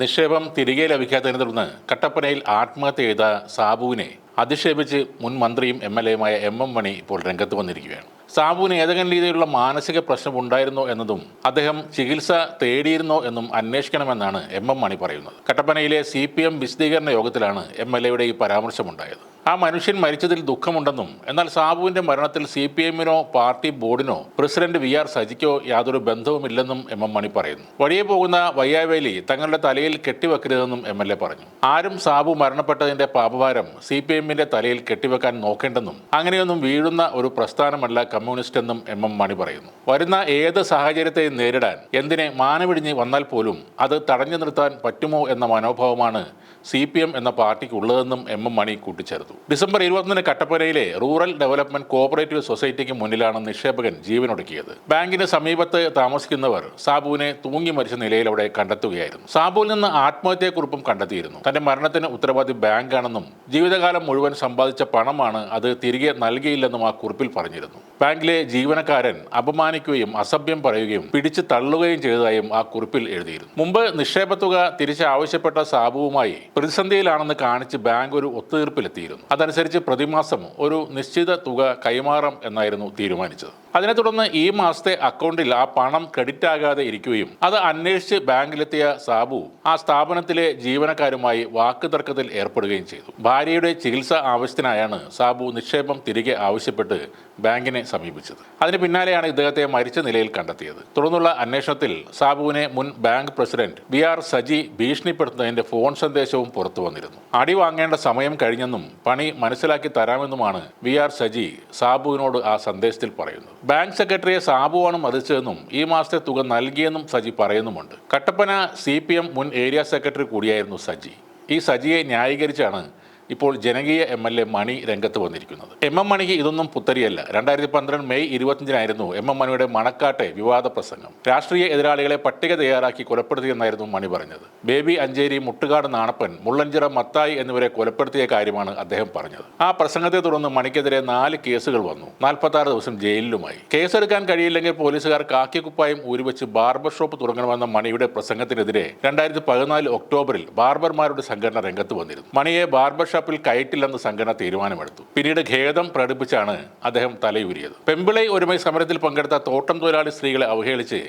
നിക്ഷേപം തിരികെ ലഭിക്കാത്തതിനെ തുടർന്ന് കട്ടപ്പനയിൽ ആത്മഹത്യ ചെയ്ത സാബുവിനെ അധിക്ഷേപിച്ച് മുൻ മന്ത്രിയും എം എൽ എയുമായ എം എം മണി ഇപ്പോൾ രംഗത്ത് വന്നിരിക്കുകയാണ്. സാബുവിന് ഏതെങ്കിലും രീതിയിലുള്ള മാനസിക പ്രശ്നം ഉണ്ടായിരുന്നോ എന്നതും അദ്ദേഹം ചികിത്സ തേടിയിരുന്നോ എന്നും അന്വേഷിക്കണമെന്നാണ് എം എം മണി പറയുന്നത്. കട്ടപ്പനയിലെ സി പി എം വിശദീകരണ യോഗത്തിലാണ് എം എൽ എയുടെ ഈ പരാമർശമുണ്ടായത്. ആ മനുഷ്യൻ മരിച്ചതിൽ ദുഃഖമുണ്ടെന്നും എന്നാൽ സാബുവിന്റെ മരണത്തിൽ സി പി എമ്മിനോ പാർട്ടി ബോർഡിനോ പ്രസിഡന്റ് വി ആർ സജിക്കോ യാതൊരു ബന്ധവുമില്ലെന്നും എം എം മണി പറയുന്നു. വഴിയെ പോകുന്ന വയ്യാവേലി തങ്ങളുടെ തലയിൽ കെട്ടിവെക്കരുതെന്നും എം എൽ എ പറഞ്ഞു. ആരും സാബു മരണപ്പെട്ടതിന്റെ പാപഭാരം സി പി എമ്മിന്റെ തലയിൽ കെട്ടിവെക്കാൻ നോക്കേണ്ടെന്നും അങ്ങനെയൊന്നും വീഴുന്ന ഒരു പ്രസ്ഥാനമല്ല കമ്മ്യൂണിസ്റ്റ് എന്നും എം എം മണി പറയുന്നു. വരുന്ന ഏത് സാഹചര്യത്തെയും നേരിടാൻ എന്തിനെ മാനമിടിഞ്ഞ് വന്നാൽ പോലും അത് തടഞ്ഞു നിർത്താൻ പറ്റുമോ എന്ന മനോഭാവമാണ് സി പി എം എന്ന പാർട്ടിക്ക് ഉള്ളതെന്നും എം എം മണി കൂട്ടിച്ചേർത്തു. ഡിസംബർ ഇരുപത്തൊന്നിന് കട്ടപ്പനയിലെ റൂറൽ ഡെവലപ്മെന്റ് കോഓപ്പറേറ്റീവ് സൊസൈറ്റിക്ക് മുന്നിലാണ് നിക്ഷേപകൻ ജീവനൊടുക്കിയത്. ബാങ്കിന് സമീപത്ത് താമസിക്കുന്നവർ സാബുവിനെ തൂങ്ങി മരിച്ച നിലയിൽ അവിടെ കണ്ടെത്തുകയായിരുന്നു. സാബുവിൽ നിന്ന് ആത്മഹത്യക്കുറിപ്പും കണ്ടെത്തിയിരുന്നു. തന്റെ മരണത്തിന് ഉത്തരവാദി ബാങ്കാണെന്നും ജീവിതകാലം മുഴുവൻ സമ്പാദിച്ച പണമാണ് അത് തിരികെ നൽകിയില്ലെന്നും ആ കുറിപ്പിൽ പറഞ്ഞിരുന്നു. ബാങ്കിലെ ജീവനക്കാരൻ അപമാനിക്കുകയും അസഭ്യം പറയുകയും പിടിച്ചു തള്ളുകയും ചെയ്തതായും ആ കുറിപ്പിൽ എഴുതിയിരുന്നു. മുമ്പ് നിക്ഷേപത്തുക തുക ആവശ്യപ്പെട്ട സാബുവുമായി പ്രതിസന്ധിയിലാണെന്ന് കാണിച്ച് ബാങ്ക് ഒരു ഒത്തുതീർപ്പിലെത്തിയിരുന്നു. അതനുസരിച്ച് പ്രതിമാസം ഒരു നിശ്ചിത തുക കൈമാറാം എന്നായിരുന്നു തീരുമാനിച്ചത്. അതിനെ തുടർന്ന് ഈ മാസത്തെ അക്കൗണ്ടിൽ ആ പണം ക്രെഡിറ്റ് ആകാതെ ഇരിക്കുകയും അത് അന്വേഷിച്ച് ബാങ്കിലെത്തിയ സാബു ആ സ്ഥാപനത്തിലെ ജീവനക്കാരുമായി വാക്കുതർക്കത്തിൽ ഏർപ്പെടുകയും ചെയ്തു. ഭാര്യയുടെ ചികിത്സ ആവശ്യത്തിനായാണ് സാബു നിക്ഷേപം തിരികെ ആവശ്യപ്പെട്ട് ബാങ്കിനെ സമീപിച്ചത്. അതിന് പിന്നാലെയാണ് ഇദ്ദേഹത്തെ മരിച്ച നിലയിൽ കണ്ടെത്തിയത്. തുടർന്നുള്ള അന്വേഷണത്തിൽ സാബുവിനെ മുൻ bank president B R Saji ഭീഷണിപ്പെടുത്തുന്നതിന്റെ phone സന്ദേശവും പുറത്തു വന്നിരുന്നു. അടി വാങ്ങേണ്ട സമയം കഴിഞ്ഞെന്നും പണി മനസ്സിലാക്കി തരാമെന്നുമാണ് വി ആർ സജി സാബുവിനോട് ആ സന്ദേശത്തിൽ പറയുന്നത്. ബാങ്ക് സെക്രട്ടറിയെ സാബുവാണ് മതിച്ചതെന്നും ഈ മാസത്തെ തുക നൽകിയെന്നും സജി പറയുന്നുമുണ്ട്. കട്ടപ്പന സി മുൻ ഏരിയ സെക്രട്ടറി കൂടിയായിരുന്നു സജി. ഈ സജിയെ ന്യായീകരിച്ചാണ് ഇപ്പോൾ ജനകീയ എം എൽ എ മണി രംഗത്ത് വന്നിരിക്കുന്നത്. എം എം മണിക്ക് ഇതൊന്നും പുത്തരിയല്ല. രണ്ടായിരത്തി പന്ത്രണ്ട് മെയ് ഇരുപത്തിയഞ്ചിനായിരുന്നു എം എം മണിയുടെ മണക്കാട്ടെ വിവാദ പ്രസംഗം. രാഷ്ട്രീയ എതിരാളികളെ പട്ടിക തയ്യാറാക്കി കൊലപ്പെടുത്തിയെന്നായിരുന്നു മണി പറഞ്ഞത്. ബേബി അഞ്ചേരി മുട്ടുകാട് നാണപ്പൻ മുള്ളഞ്ചിറ മത്തായി എന്നിവരെ കൊലപ്പെടുത്തിയ കാര്യമാണ് അദ്ദേഹം പറഞ്ഞത്. ആ പ്രസംഗത്തെ തുടർന്ന് മണിക്കെതിരെ നാല് കേസുകൾ വന്നു. നാൽപ്പത്തി ദിവസം ജയിലിലുമായി. കേസെടുക്കാൻ കഴിയില്ലെങ്കിൽ പോലീസുകാർ കാക്കിക്കുപ്പായും ഊരിവെച്ച് ബാർബർ ഷോപ്പ് തുടങ്ങണമെന്ന മണിയുടെ പ്രസംഗത്തിനെതിരെ രണ്ടായിരത്തി പതിനാല് ഒക്ടോബറിൽ ബാർബർമാരുടെ സംഘടന രംഗത്ത് വന്നിരുന്നു. മണിയെ ബാർബർ ഷോപ്പിൽ കയറ്റില്ലെന്ന് സംഘടന തീരുമാനമെടുത്തു. പിന്നീട് ഖേദം പ്രകടിപ്പിച്ചാണ് അദ്ദേഹം തലയൂരിയത്. പെമ്പിളൈ ഒരുമൈ സമരത്തിൽ പങ്കെടുത്ത തോട്ടം തൊഴിലാളി സ്ത്രീകളെ അവഹേളിച്ച്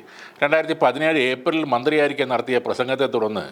രണ്ടായിരത്തി പതിനേഴ് ഏപ്രിലിൽ മന്ത്രിയായിരിക്കെ നടത്തിയ പ്രസംഗത്തെ തുടർന്ന്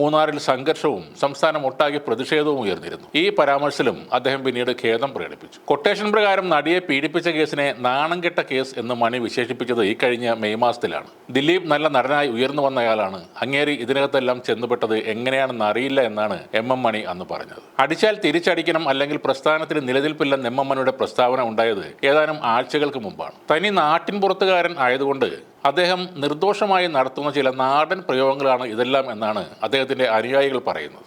മൂന്നാറിൽ സംഘർഷവും സംസ്ഥാനം ഒട്ടാകെ പ്രതിഷേധവും ഉയർന്നിരുന്നു. ഈ പരാമർശത്തിലും അദ്ദേഹം പിന്നീട് ഖേദം പ്രകടിപ്പിച്ചു. കൊട്ടേഷൻ പ്രകാരം നടിയെ പീഡിപ്പിച്ച കേസിനെ നാണം കെട്ട കേസ് എന്ന് മണി വിശേഷിപ്പിച്ചത് ഈ കഴിഞ്ഞ മെയ് മാസത്തിലാണ്. ദിലീപ് നല്ല നടനായി ഉയർന്നു വന്നയാളാണ്. അങ്ങേരി ഇതിനകത്തെല്ലാം ചെന്നുപെട്ടത് എങ്ങനെയാണെന്ന് അറിയില്ല എന്നാണ് എം എം മണി അന്ന് പറഞ്ഞത്. അടിച്ചാൽ തിരിച്ചടിക്കണം അല്ലെങ്കിൽ പ്രസ്ഥാനത്തിൽ നിലനിൽപ്പില്ലെന്ന് എം എം മണിയുടെ പ്രസ്താവന ഉണ്ടായത് ഏതാനും ആഴ്ചകൾക്ക് മുമ്പാണ്. തനി നാട്ടിൻ പുറത്തുകാരൻ ആയതുകൊണ്ട് അദ്ദേഹം നിർദോഷമായി നടത്തുന്ന ചില നാടൻ പ്രയോഗങ്ങളാണ് ഇതെല്ലാം എന്നാണ് അദ്ദേഹത്തിന്റെ അനുയായികൾ പറയുന്നത്.